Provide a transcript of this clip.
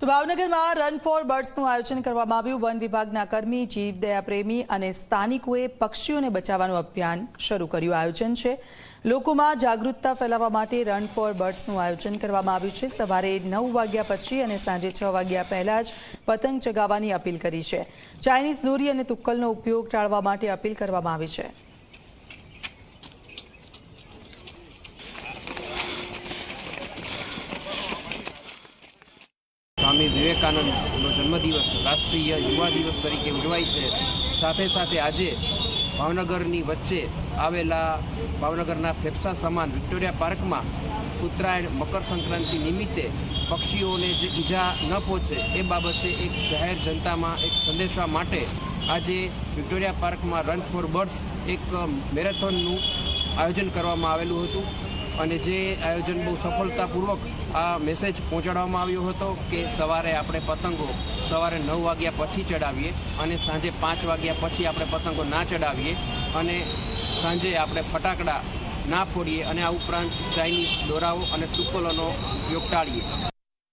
તો ભાવનગરમાં run for બર્ડ્સનું આયોજન કરવામાં આવ્યું. વન વિભાગના કર્મી જીવદયા પ્રેમી અને સ્થાનિકોએ પક્ષીઓને બચાવવાનું અભિયાન શરૂ કર્યું. આયોજન છે. લોકોમાં જાગૃતતા ફેલાવવા માટે રન ફોર બર્ડ્સનું આયોજન કરવામાં આવ્યું છે. સવારે નવ વાગ્યા પછી અને સાંજે છ વાગ્યા પહેલા જ પતંગ ચગાવવાની અપીલ કરી છે. ચાઇનીઝ દોરી અને તુક્કલનો ઉપયોગ ટાળવા માટે અપીલ કરવામાં આવી છે. સ્વામી વિવેકાનંદનો જન્મદિવસ, રાષ્ટ્રીય યુવા દિવસ તરીકે ઉજવાય છે. સાથે સાથે આજે ભાવનગરની વચ્ચે આવેલા ભાવનગરના ફેફસા સમાન વિક્ટોરિયા પાર્કમાં ઉત્તરાયણ, મકર સંક્રાંતિ નિમિત્તે પક્ષીઓને જે ઈજા ન પહોંચે એ બાબતે એક જાહેર જનતામાં એક સંદેશવા માટે આજે વિક્ટોરિયા પાર્કમાં રન ફોર બર્ડ્સ એક મેરેથોનનું આયોજન કરવામાં આવેલું હતું. અને જે આયોજન બહુ સફળતાપૂર્વક આ મેસેજ પહોંચાડવામાં આવ્યો હતો કે સવારે આપણે પતંગો સવારે નવ વાગ્યા પછી ચડાવીએ અને સાંજે પાંચ વાગ્યા પછી આપણે પતંગો ના ચડાવીએ અને સાંજે આપણે ફટાકડા ના ફોડીએ અને આ ઉપરાંત ચાઇનીઝ દોરાઓ અને તુક્કલોનો ઉપયોગ ટાળીએ.